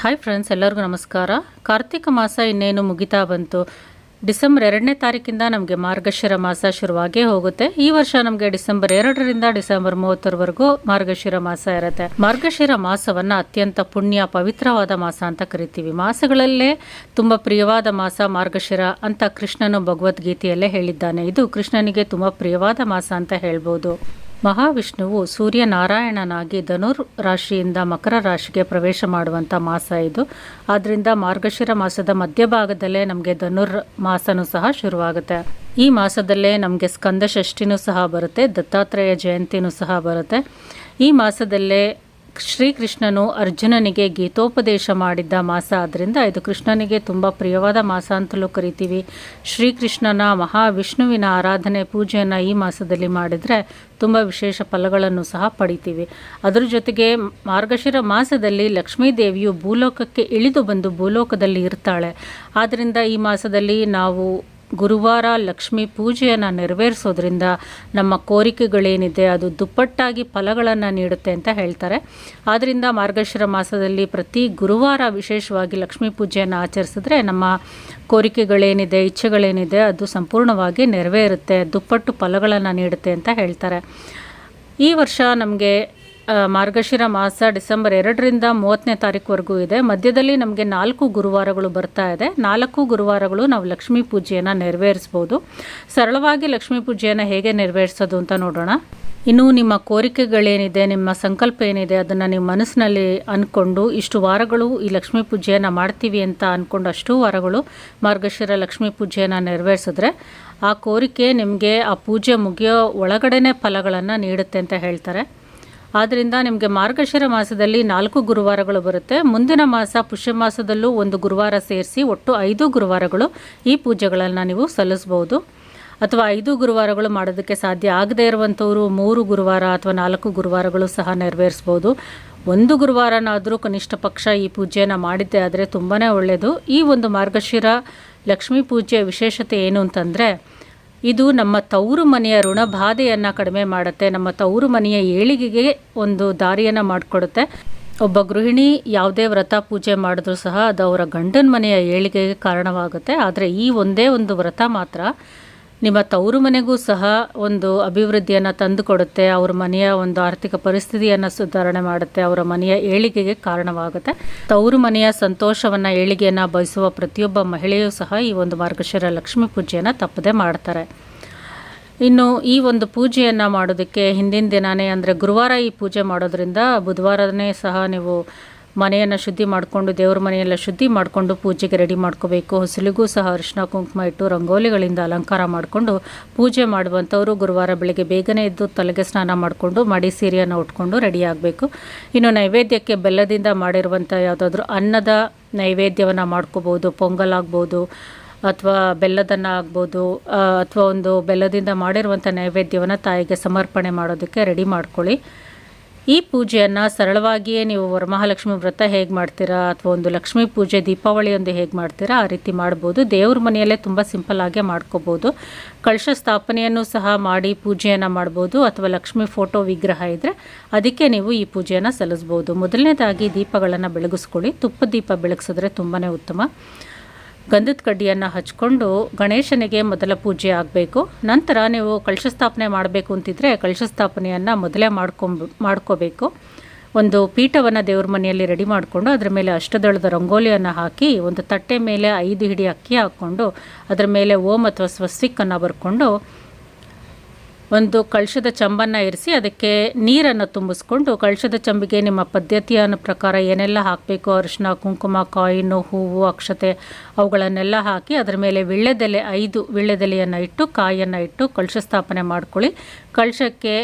Hi friends ಎಲ್ಲರಿಗೂ ನಮಸ್ಕಾರ. ಕಾರ್ತಿಕ ಮಾಸ ಇನ್ನೇನು ಮುಗಿತಾ ಬಂತು? ಡಿಸೆಂಬರ್ ಎರಡನೇ ತಾರೀಕಿಂದ ನಮಗೆ ಮಾರ್ಗಶಿರ ಮಾಸ ಶುರುವಾಗೇ ಹೋಗುತ್ತೆ. ಈ ವರ್ಷ ನಮಗೆ ಡಿಸೆಂಬರ್ ಎರಡರಿಂದ ಡಿಸೆಂಬರ್ ಮೂವತ್ತರವರೆಗೂ ಮಾರ್ಗಶಿರ ಮಾಸ ಇರುತ್ತೆ. ಮಾರ್ಗಶಿರ ಮಾಸವನ್ನು ಅತ್ಯಂತ ಪುಣ್ಯ, ಪವಿತ್ರವಾದ ಮಾಸ ಅಂತ ಕರಿತೀವಿ. ಮಾಸಗಳಲ್ಲೇ ತುಂಬ ಪ್ರಿಯವಾದ ಮಾಸ ಮಾರ್ಗಶಿರ ಅಂತ ಕೃಷ್ಣನು ಭಗವದ್ಗೀತೆಯಲ್ಲೇ ಹೇಳಿದ್ದಾನೆ. ಇದು ಕೃಷ್ಣನಿಗೆ ತುಂಬ ಪ್ರಿಯವಾದ ಮಾಸ ಅಂತ ಹೇಳ್ಬೋದು. ಮಹಾವಿಷ್ಣುವು ಸೂರ್ಯನಾರಾಯಣನಾಗಿ ಧನುರ್ ರಾಶಿಯಿಂದ ಮಕರ ರಾಶಿಗೆ ಪ್ರವೇಶ ಮಾಡುವಂಥ ಮಾಸ ಇದು. ಆದ್ದರಿಂದ ಮಾರ್ಗಶಿರ ಮಾಸದ ಮಧ್ಯಭಾಗದಲ್ಲೇ ನಮಗೆ ಧನುರ್ ಮಾಸನೂ ಸಹ ಶುರುವಾಗುತ್ತೆ. ಈ ಮಾಸದಲ್ಲೇ ನಮಗೆ ಸ್ಕಂದ ಷಷ್ಠಿನೂ ಸಹ ಬರುತ್ತೆ, ದತ್ತಾತ್ರೇಯ ಜಯಂತಿನೂ ಸಹ ಬರುತ್ತೆ. ಈ ಮಾಸದಲ್ಲೇ ಶ್ರೀಕೃಷ್ಣನು ಅರ್ಜುನನಿಗೆ ಗೀತೋಪದೇಶ ಮಾಡಿದ್ದ ಮಾಸ. ಆದ್ದರಿಂದ ಇದು ಕೃಷ್ಣನಿಗೆ ತುಂಬ ಪ್ರಿಯವಾದ ಮಾಸ ಅಂತಲೂ ಕರಿತೀವಿ. ಶ್ರೀಕೃಷ್ಣನ ಮಹಾವಿಷ್ಣುವಿನ ಆರಾಧನೆ, ಪೂಜೆಯನ್ನು ಈ ಮಾಸದಲ್ಲಿ ಮಾಡಿದರೆ ತುಂಬ ವಿಶೇಷ ಫಲಗಳನ್ನು ಸಹ ಪಡಿತೀವಿ. ಅದರ ಜೊತೆಗೆ ಮಾರ್ಗಶಿರ ಮಾಸದಲ್ಲಿ ಲಕ್ಷ್ಮೀ ದೇವಿಯು ಭೂಲೋಕಕ್ಕೆ ಇಳಿದು ಬಂದು ಭೂಲೋಕದಲ್ಲಿ ಇರ್ತಾಳೆ. ಆದ್ದರಿಂದ ಈ ಮಾಸದಲ್ಲಿ ನಾವು ಗುರುವಾರ ಲಕ್ಷ್ಮಿ ಪೂಜೆಯನ್ನು ನೆರವೇರಿಸೋದ್ರಿಂದ ನಮ್ಮ ಕೋರಿಕೆಗಳೇನಿದೆ, ಅದು ದುಪ್ಪಟ್ಟಾಗಿ ಫಲಗಳನ್ನು ನೀಡುತ್ತೆ ಅಂತ ಹೇಳ್ತಾರೆ. ಆದ್ದರಿಂದ ಮಾರ್ಗಶಿರ ಮಾಸದಲ್ಲಿ ಪ್ರತಿ ಗುರುವಾರ ವಿಶೇಷವಾಗಿ ಲಕ್ಷ್ಮೀ ಪೂಜೆಯನ್ನು ಆಚರಿಸಿದ್ರೆ ನಮ್ಮ ಕೋರಿಕೆಗಳೇನಿದೆ, ಇಚ್ಛೆಗಳೇನಿದೆ, ಅದು ಸಂಪೂರ್ಣವಾಗಿ ನೆರವೇರುತ್ತೆ, ದುಪ್ಪಟ್ಟು ಫಲಗಳನ್ನು ನೀಡುತ್ತೆ ಅಂತ ಹೇಳ್ತಾರೆ. ಈ ವರ್ಷ ನಮಗೆ ಮಾರ್ಗಶಿರ ಮಾಸ ಡಿಸೆಂಬರ್ ಎರಡರಿಂದ ಮೂವತ್ತನೇ ತಾರೀಕುವರೆಗೂ ಇದೆ. ಮಧ್ಯದಲ್ಲಿ ನಮಗೆ ನಾಲ್ಕು ಗುರುವಾರಗಳು ಬರ್ತಾ ಇದೆ. ನಾಲ್ಕು ಗುರುವಾರಗಳು ನಾವು ಲಕ್ಷ್ಮೀ ಪೂಜೆಯನ್ನು ನೆರವೇರಿಸ್ಬೋದು. ಸರಳವಾಗಿ ಲಕ್ಷ್ಮೀ ಪೂಜೆಯನ್ನು ಹೇಗೆ ನೆರವೇರಿಸೋದು ಅಂತ ನೋಡೋಣ. ಇನ್ನು ನಿಮ್ಮ ಕೋರಿಕೆಗಳೇನಿದೆ, ನಿಮ್ಮ ಸಂಕಲ್ಪ ಏನಿದೆ ಅದನ್ನು ನಿಮ್ಮ ಮನಸ್ಸಿನಲ್ಲಿ ಅಂದ್ಕೊಂಡು ಇಷ್ಟು ವಾರಗಳು ಈ ಲಕ್ಷ್ಮೀ ಪೂಜೆಯನ್ನು ಮಾಡ್ತೀವಿ ಅಂತ ಅಂದ್ಕೊಂಡು ಅಷ್ಟು ವಾರಗಳು ಮಾರ್ಗಶಿರ ಲಕ್ಷ್ಮೀ ಪೂಜೆಯನ್ನು ನೆರವೇರಿಸಿದ್ರೆ ಆ ಕೋರಿಕೆ ನಿಮಗೆ ಆ ಪೂಜೆ ಮುಗಿಯೋ ಒಳಗಡೆನೇ ಫಲಗಳನ್ನು ನೀಡುತ್ತೆ ಅಂತ ಹೇಳ್ತಾರೆ. ಆದ್ದರಿಂದ ನಿಮಗೆ ಮಾರ್ಗಶಿರ ಮಾಸದಲ್ಲಿ ನಾಲ್ಕು ಗುರುವಾರಗಳು ಬರುತ್ತೆ. ಮುಂದಿನ ಮಾಸ ಪುಷ್ಯ ಮಾಸದಲ್ಲೂ ಒಂದು ಗುರುವಾರ ಸೇರಿಸಿ ಒಟ್ಟು ಐದು ಗುರುವಾರಗಳು ಈ ಪೂಜೆಗಳನ್ನು ನೀವು ಸಲ್ಲಿಸ್ಬೋದು. ಅಥವಾ ಐದು ಗುರುವಾರಗಳು ಮಾಡೋದಕ್ಕೆ ಸಾಧ್ಯ ಆಗದೇ ಇರುವಂಥವರು ಮೂರು ಗುರುವಾರ ಅಥವಾ ನಾಲ್ಕು ಗುರುವಾರಗಳು ಸಹ ನೆರವೇರಿಸ್ಬೋದು. ಒಂದು ಗುರುವಾರನಾದರೂ ಕನಿಷ್ಠ ಪಕ್ಷ ಈ ಪೂಜೆಯನ್ನು ಮಾಡಿದ್ದೆ ಆದರೆ ತುಂಬಾ ಒಳ್ಳೆಯದು ಈ ಒಂದು ಮಾರ್ಗಶಿರ ಲಕ್ಷ್ಮೀ ಪೂಜೆಯ ವಿಶೇಷತೆ ಏನು ಅಂತಂದರೆ ಇದು ನಮ್ಮ ತವರು ಮನೆಯ ಋಣಬಾಧೆಯನ್ನು ಕಡಿಮೆ ಮಾಡುತ್ತೆ. ನಮ್ಮ ತವರು ಮನೆಯ ಏಳಿಗೆಗೆ ಒಂದು ದಾರಿಯನ್ನು ಮಾಡಿಕೊಡುತ್ತೆ. ಒಬ್ಬ ಗೃಹಿಣಿ ಯಾವುದೇ ವ್ರತ ಪೂಜೆ ಮಾಡಿದ್ರೂ ಸಹ ಅದು ಅವರ ಗಂಡನ ಮನೆಯ ಏಳಿಗೆಗೆ ಕಾರಣವಾಗುತ್ತೆ. ಆದರೆ ಈ ಒಂದೇ ಒಂದು ವ್ರತ ಮಾತ್ರ ನಿಮ್ಮ ತವರು ಮನೆಗೂ ಸಹ ಒಂದು ಅಭಿವೃದ್ಧಿಯನ್ನು ತಂದುಕೊಡುತ್ತೆ, ಅವ್ರ ಮನೆಯ ಒಂದು ಆರ್ಥಿಕ ಪರಿಸ್ಥಿತಿಯನ್ನು ಸುಧಾರಣೆ ಮಾಡುತ್ತೆ, ಅವರ ಮನೆಯ ಏಳಿಗೆಗೆ ಕಾರಣವಾಗುತ್ತೆ. ತವರು ಮನೆಯ ಸಂತೋಷವನ್ನು, ಏಳಿಗೆಯನ್ನು ಬಯಸುವ ಪ್ರತಿಯೊಬ್ಬ ಮಹಿಳೆಯೂ ಸಹ ಈ ಒಂದು ಮಾರ್ಗಶಿರ ಲಕ್ಷ್ಮಿ ಪೂಜೆಯನ್ನು ತಪ್ಪದೆ ಮಾಡ್ತಾರೆ. ಇನ್ನು ಈ ಒಂದು ಪೂಜೆಯನ್ನು ಮಾಡೋದಕ್ಕೆ ಹಿಂದಿನ ದಿನವೇ ಅಂದರೆ ಗುರುವಾರ ಈ ಪೂಜೆ ಮಾಡೋದ್ರಿಂದ ಬುಧವಾರನೇ ಸಹ ನೀವು ಮನೆಯನ್ನು ಶುದ್ಧಿ ಮಾಡಿಕೊಂಡು ದೇವ್ರ ಮನೆಯೆಲ್ಲ ಶುದ್ಧಿ ಮಾಡಿಕೊಂಡು ಪೂಜೆಗೆ ರೆಡಿ ಮಾಡ್ಕೋಬೇಕು. ಹೊಸಲಿಗೂ ಸಹ ಅರಿಶಿನ ಕುಂಕುಮ ಇಟ್ಟು ರಂಗೋಲಿಗಳಿಂದ ಅಲಂಕಾರ ಮಾಡಿಕೊಂಡು ಪೂಜೆ ಮಾಡುವಂಥವರು ಗುರುವಾರ ಬೆಳಗ್ಗೆ ಬೇಗನೆ ಎದ್ದು ತಲೆಗೆ ಸ್ನಾನ ಮಾಡಿಕೊಂಡು ಮಡಿ ಸೀರೆಯನ್ನು ಉಟ್ಕೊಂಡು ರೆಡಿ ಆಗಬೇಕು. ಇನ್ನು ನೈವೇದ್ಯಕ್ಕೆ ಬೆಲ್ಲದಿಂದ ಮಾಡಿರುವಂಥ ಯಾವುದಾದ್ರೂ ಅನ್ನದ ನೈವೇದ್ಯವನ್ನು ಮಾಡ್ಕೋಬೋದು, ಪೊಂಗಲ್ ಆಗ್ಬೋದು, ಅಥವಾ ಬೆಲ್ಲದನ್ನ ಆಗ್ಬೋದು ಅಥವಾ ಒಂದು ಬೆಲ್ಲದಿಂದ ಮಾಡಿರುವಂಥ ನೈವೇದ್ಯವನ್ನು ತಾಯಿಗೆ ಸಮರ್ಪಣೆ ಮಾಡೋದಕ್ಕೆ ರೆಡಿ ಮಾಡ್ಕೊಳ್ಳಿ. ಈ ಪೂಜೆಯನ್ನು ಸರಳವಾಗಿಯೇ ನೀವು ವರಮಹಾಲಕ್ಷ್ಮಿ ವ್ರತ ಹೇಗೆ ಮಾಡ್ತೀರಾ ಅಥವಾ ಒಂದು ಲಕ್ಷ್ಮೀ ಪೂಜೆ ದೀಪಾವಳಿಯೊಂದು ಹೇಗೆ ಮಾಡ್ತೀರಾ ಆ ರೀತಿ ಮಾಡ್ಬೋದು. ದೇವ್ರ ಮನೆಯಲ್ಲೇ ತುಂಬ ಆಗೇ ಮಾಡ್ಕೋಬೋದು. ಕಳಶ ಸ್ಥಾಪನೆಯನ್ನು ಸಹ ಮಾಡಿ ಪೂಜೆಯನ್ನು ಮಾಡ್ಬೋದು ಅಥವಾ ಲಕ್ಷ್ಮೀ ಫೋಟೋ ವಿಗ್ರಹ ಇದ್ದರೆ ಅದಕ್ಕೆ ನೀವು ಈ ಪೂಜೆಯನ್ನು ಸಲ್ಲಿಸ್ಬೋದು. ಮೊದಲನೇದಾಗಿ ದೀಪಗಳನ್ನು ಬೆಳಗಿಸ್ಕೊಳ್ಳಿ. ತುಪ್ಪ ದೀಪ ಬೆಳಗಿಸಿದ್ರೆ ತುಂಬಾ ಉತ್ತಮ. ಗಂಧದ ಕಡ್ಡಿಯನ್ನು ಹಚ್ಕೊಂಡು ಗಣೇಶನಿಗೆ ಮೊದಲ ಪೂಜೆ ಆಗಬೇಕು. ನಂತರ ನೀವು ಕಳಶ ಸ್ಥಾಪನೆ ಮಾಡಬೇಕು ಅಂತಿದ್ರೆ ಕಳಶ ಸ್ಥಾಪನೆಯನ್ನು ಮೊದಲೇ ಮಾಡ್ಕೊಂಬ, ಮಾಡ್ಕೋಬೇಕು. ಒಂದು ಪೀಠವನ್ನು ದೇವ್ರ ಮನೆಯಲ್ಲಿ ರೆಡಿ ಮಾಡಿಕೊಂಡು ಅದರ ಮೇಲೆ ಅಷ್ಟದಳದ ರಂಗೋಲಿಯನ್ನು ಹಾಕಿ ಒಂದು ತಟ್ಟೆ ಮೇಲೆ ಐದು ಹಿಡಿ ಅಕ್ಕಿ ಹಾಕ್ಕೊಂಡು ಅದರ ಮೇಲೆ ಓಂ ಅಥವಾ ಸ್ವಸ್ತಿಕ್ಕನ್ನು ಬರ್ಕೊಂಡು ಒಂದು ಕಳಶದ ಚಂಬನ್ನು ಇರಿಸಿ ಅದಕ್ಕೆ ನೀರನ್ನು ತುಂಬಿಸ್ಕೊಂಡು ಕಳಶದ ಚಂಬಿಗೆ ನಿಮ್ಮ ಪದ್ಧತಿಯ ಪ್ರಕಾರ ಏನೆಲ್ಲ ಹಾಕಬೇಕು? ಅರಿಶಿನ ಕುಂಕುಮ, ಕಾಯಿನು, ಹೂವು, ಅಕ್ಷತೆ ಅವುಗಳನ್ನೆಲ್ಲ ಹಾಕಿ ಅದರ ಮೇಲೆ ವಿಳ್ಳೆದೆಲೆ ಐದು ವಿಳ್ಳೆದೆಲೆಯನ್ನು ಇಟ್ಟು ಕಾಯನ್ನು ಇಟ್ಟು ಕಳಶ ಸ್ಥಾಪನೆ ಮಾಡ್ಕೊಳ್ಳಿ. ಕಳಶಕ್ಕೆ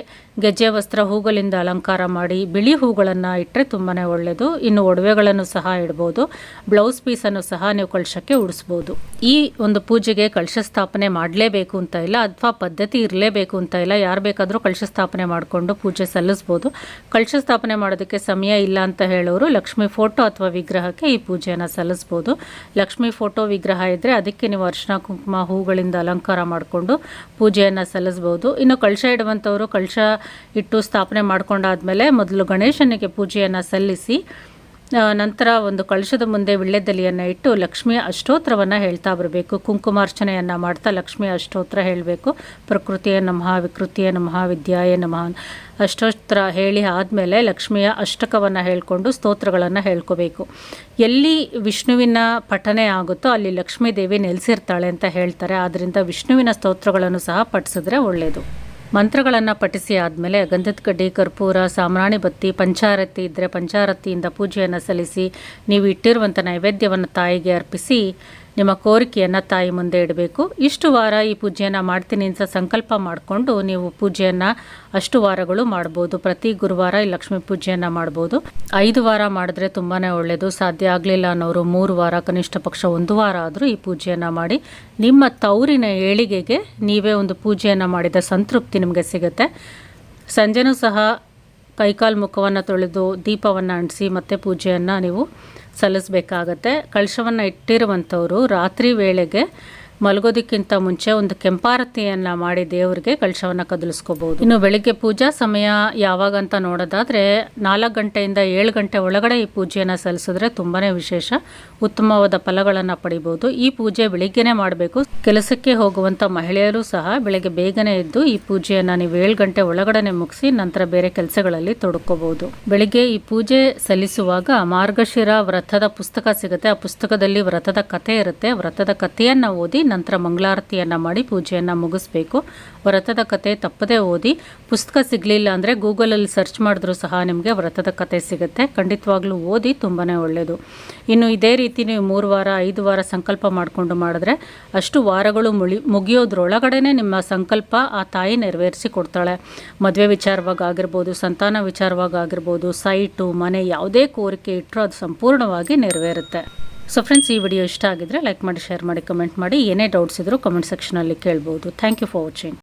ಗೆಜ್ಜೆ ವಸ್ತ್ರ ಹೂಗಳಿಂದ ಅಲಂಕಾರ ಮಾಡಿ ಬಿಳಿ ಹೂಗಳನ್ನು ಇಟ್ಟರೆ ತುಂಬಾ ಒಳ್ಳೆಯದು ಇನ್ನು ಒಡವೆಗಳನ್ನು ಸಹ ಇಡ್ಬೋದು. ಬ್ಲೌಸ್ ಪೀಸನ್ನು ಸಹ ನೀವು ಕಳಶಕ್ಕೆ ಉಡಿಸ್ಬೋದು. ಈ ಒಂದು ಪೂಜೆಗೆ ಕಳಶ ಸ್ಥಾಪನೆ ಮಾಡಲೇಬೇಕು ಅಂತ ಇಲ್ಲ, ಅಥವಾ ಪದ್ಧತಿ ಇರಲೇಬೇಕು ಅಂತ ಇಲ್ಲ. ಯಾರು ಬೇಕಾದರೂ ಕಳಶ ಸ್ಥಾಪನೆ ಮಾಡಿಕೊಂಡು ಪೂಜೆ ಸಲ್ಲಿಸ್ಬೋದು. ಕಳಶ ಸ್ಥಾಪನೆ ಮಾಡೋದಕ್ಕೆ ಸಮಯ ಇಲ್ಲ ಅಂತ ಹೇಳೋರು ಲಕ್ಷ್ಮಿ ಫೋಟೋ ಅಥವಾ ವಿಗ್ರಹಕ್ಕೆ ಈ ಪೂಜೆಯನ್ನು ಸಲ್ಲಿಸ್ಬೋದು. ಲಕ್ಷ್ಮಿ ಫೋಟೋ ವಿಗ್ರಹ ಇದ್ದರೆ ಅದಕ್ಕೆ ನೀವು ಅರ್ಶಿನ ಕುಂಕುಮ ಹೂಗಳಿಂದ ಅಲಂಕಾರ ಮಾಡಿಕೊಂಡು ಪೂಜೆಯನ್ನು ಸಲ್ಲಿಸ್ಬೋದು. ಇನ್ನು ಕಳಶ ಇಡುವಂಥವರು ಕಳಶ ಇಟ್ಟು ಸ್ಥಾಪನೆ ಮಾಡ್ಕೊಂಡಾದ್ಮೇಲೆ ಮೊದಲು ಗಣೇಶನಿಗೆ ಪೂಜೆಯನ್ನು ಸಲ್ಲಿಸಿ ನಂತರ ಒಂದು ಕಳಶದ ಮುಂದೆ ವಿಳ್ಳೆದೆಲೆಯನ್ನು ಇಟ್ಟು ಲಕ್ಷ್ಮಿಯ ಅಷ್ಟೋತ್ರವನ್ನು ಹೇಳ್ತಾ ಬರಬೇಕು. ಕುಂಕುಮಾರ್ಚನೆಯನ್ನು ಮಾಡ್ತಾ ಲಕ್ಷ್ಮಿ ಅಷ್ಟೋತ್ರ ಹೇಳಬೇಕು. ಪ್ರಕೃತಿಯ ನಮಃ, ವಿಕೃತಿಯ ನಮಃ, ವಿದ್ಯಾಯ ನಮಃ ಅಷ್ಟೋತ್ರ ಹೇಳಿ ಆದಮೇಲೆ ಲಕ್ಷ್ಮಿಯ ಅಷ್ಟಕವನ್ನು ಹೇಳ್ಕೊಂಡು ಸ್ತೋತ್ರಗಳನ್ನು ಹೇಳ್ಕೋಬೇಕು. ಎಲ್ಲಿ ವಿಷ್ಣುವಿನ ಪಠನೆ ಆಗುತ್ತೋ ಅಲ್ಲಿ ಲಕ್ಷ್ಮೀ ದೇವಿ ನೆಲೆಸಿರ್ತಾಳೆ ಅಂತ ಹೇಳ್ತಾರೆ. ಆದ್ದರಿಂದ ವಿಷ್ಣುವಿನ ಸ್ತೋತ್ರಗಳನ್ನು ಸಹ ಪಠಿಸಿದ್ರೆ ಒಳ್ಳೆಯದು ಮಂತ್ರಗಳನ್ನು ಪಠಿಸಿ ಆದಮೇಲೆ ಗಂಧದ ಕಡ್ಡಿ, ಕರ್ಪೂರ ಸಾಮ್ರಾಣಿ ಬತ್ತಿ, ಪಂಚಾರತಿ ಇದ್ದರೆ ಪಂಚಾರತಿಯಿಂದ ಪೂಜೆಯನ್ನು ಸಲ್ಲಿಸಿ, ನೀವು ಇಟ್ಟಿರುವಂಥ ನೈವೇದ್ಯವನ್ನು ತಾಯಿಗೆ ಅರ್ಪಿಸಿ ನಿಮ್ಮ ಕೋರಿಕೆಯನ್ನು ತಾಯಿ ಮುಂದೆ ಇಡಬೇಕು. ಇಷ್ಟು ವಾರ ಈ ಪೂಜೆಯನ್ನು ಮಾಡ್ತೀನಿ ಅಂತ ಸಂಕಲ್ಪ ಮಾಡಿಕೊಂಡು ನೀವು ಪೂಜೆಯನ್ನು ಅಷ್ಟು ವಾರಗಳು ಮಾಡ್ಬೋದು. ಪ್ರತಿ ಗುರುವಾರ ಈ ಲಕ್ಷ್ಮೀ ಪೂಜೆಯನ್ನು ಮಾಡ್ಬೋದು. ಐದು ವಾರ ಮಾಡಿದ್ರೆ ತುಂಬಾ ಒಳ್ಳೆಯದು ಸಾಧ್ಯ ಆಗಲಿಲ್ಲ ಅನ್ನೋರು ಮೂರು ವಾರ, ಕನಿಷ್ಠ ಪಕ್ಷ ಒಂದು ವಾರ ಆದರೂ ಈ ಪೂಜೆಯನ್ನು ಮಾಡಿ. ನಿಮ್ಮ ತವರಿನ ಏಳಿಗೆಗೆ ನೀವೇ ಒಂದು ಪೂಜೆಯನ್ನು ಮಾಡಿದ ಸಂತೃಪ್ತಿ ನಿಮಗೆ ಸಿಗುತ್ತೆ. ಸಂಜೆನೂ ಸಹ ಕೈಕಾಲು ಮುಖವನ್ನು ತೊಳೆದು ದೀಪವನ್ನು ಅಂಟಿಸಿ ಮತ್ತೆ ಪೂಜೆಯನ್ನು ನೀವು ಸಲ್ಲಿಸಬೇಕಾಗತ್ತೆ. ಕಳಶವನ್ನು ಇಟ್ಟಿರುವಂಥವರು ರಾತ್ರಿ ವೇಳೆಗೆ ಮಲಗೋದಕ್ಕಿಂತ ಮುಂಚೆ ಒಂದು ಕೆಂಪಾರತಿಯನ್ನು ಮಾಡಿ ದೇವರಿಗೆ ಕಳಶವನ್ನು ಕದಲಿಸ್ಕೋಬಹುದು. ಇನ್ನು ಬೆಳಿಗ್ಗೆ ಪೂಜಾ ಸಮಯ ಯಾವಾಗ ಅಂತ ನೋಡೋದಾದ್ರೆ ನಾಲ್ಕು ಗಂಟೆಯಿಂದ ಏಳು ಗಂಟೆ ಒಳಗಡೆ ಈ ಪೂಜೆಯನ್ನು ಸಲ್ಲಿಸಿದ್ರೆ ತುಂಬಾನೇ ವಿಶೇಷ. ಉತ್ತಮವಾದ ಫಲಗಳನ್ನು ಪಡಿಬೋದು ಈ ಪೂಜೆ ಬೆಳಿಗ್ಗೆನೆ ಮಾಡಬೇಕು. ಕೆಲಸಕ್ಕೆ ಹೋಗುವಂಥ ಮಹಿಳೆಯರು ಸಹ ಬೆಳಗ್ಗೆ ಬೇಗನೆ ಎದ್ದು ಈ ಪೂಜೆಯನ್ನು ನೀವು ಏಳು ಗಂಟೆ ಒಳಗಡೆ ಮುಗಿಸಿ ನಂತರ ಬೇರೆ ಕೆಲಸಗಳಲ್ಲಿ ತೊಡಕೋಬಹುದು. ಬೆಳಿಗ್ಗೆ ಈ ಪೂಜೆ ಸಲ್ಲಿಸುವಾಗ ಮಾರ್ಗಶಿರ ವ್ರತದ ಪುಸ್ತಕ ಸಿಗುತ್ತೆ. ಆ ಪುಸ್ತಕದಲ್ಲಿ ವ್ರತದ ಕಥೆ ಇರುತ್ತೆ. ವ್ರತದ ಕಥೆಯನ್ನು ಓದಿ ನಂತರ ಮಂಗಳಾರತಿಯನ್ನು ಮಾಡಿ ಪೂಜೆಯನ್ನು ಮುಗಿಸ್ಬೇಕು. ವ್ರತದ ಕತೆ ತಪ್ಪದೇ ಓದಿ. ಪುಸ್ತಕ ಸಿಗಲಿಲ್ಲ ಅಂದರೆ ಗೂಗಲಲ್ಲಿ ಸರ್ಚ್ ಮಾಡಿದ್ರೂ ಸಹ ನಿಮಗೆ ವ್ರತದ ಕತೆ ಸಿಗುತ್ತೆ. ಖಂಡಿತವಾಗ್ಲೂ ಓದಿ ತುಂಬಾ ಒಳ್ಳೆಯದು ಇನ್ನು ಇದೇ ರೀತಿ ನೀವು ಮೂರು ವಾರ, ಐದು ವಾರ ಸಂಕಲ್ಪ ಮಾಡಿಕೊಂಡು ಮಾಡಿದ್ರೆ ಅಷ್ಟು ವಾರಗಳು ಮುಳಿ ಮುಗಿಯೋದ್ರೊಳಗಡೆ ನಿಮ್ಮ ಸಂಕಲ್ಪ ಆ ತಾಯಿ ನೆರವೇರಿಸಿ ಕೊಡ್ತಾಳೆ. ಮದುವೆ ವಿಚಾರವಾಗಿ ಆಗಿರ್ಬೋದು, ಸಂತಾನ ವಿಚಾರವಾಗಿ ಆಗಿರ್ಬೋದು, ಸೈಟು, ಮನೆ ಯಾವುದೇ ಕೋರಿಕೆ ಇಟ್ಟರೂ ಅದು ಸಂಪೂರ್ಣವಾಗಿ ನೆರವೇರುತ್ತೆ. ಸೊ ಫ್ರೆಂಡ್ಸ್ ಈ ವಿಡಿಯೋ ಇಷ್ಟ ಆಗಿದ್ರೆ ಲೈಕ್ ಮಾಡಿ ಶೇರ್ ಮಾಡಿ ಕಮೆಂಟ್ ಮಾಡಿ. ಏನೇ ಡೌಟ್ಸ್ ಇದ್ದರೂ ಕಮೆಂಟ್ ಸೆಕ್ಷನಲ್ಲಿ ಕೇಳ್ಬೋದು. Thank you for watching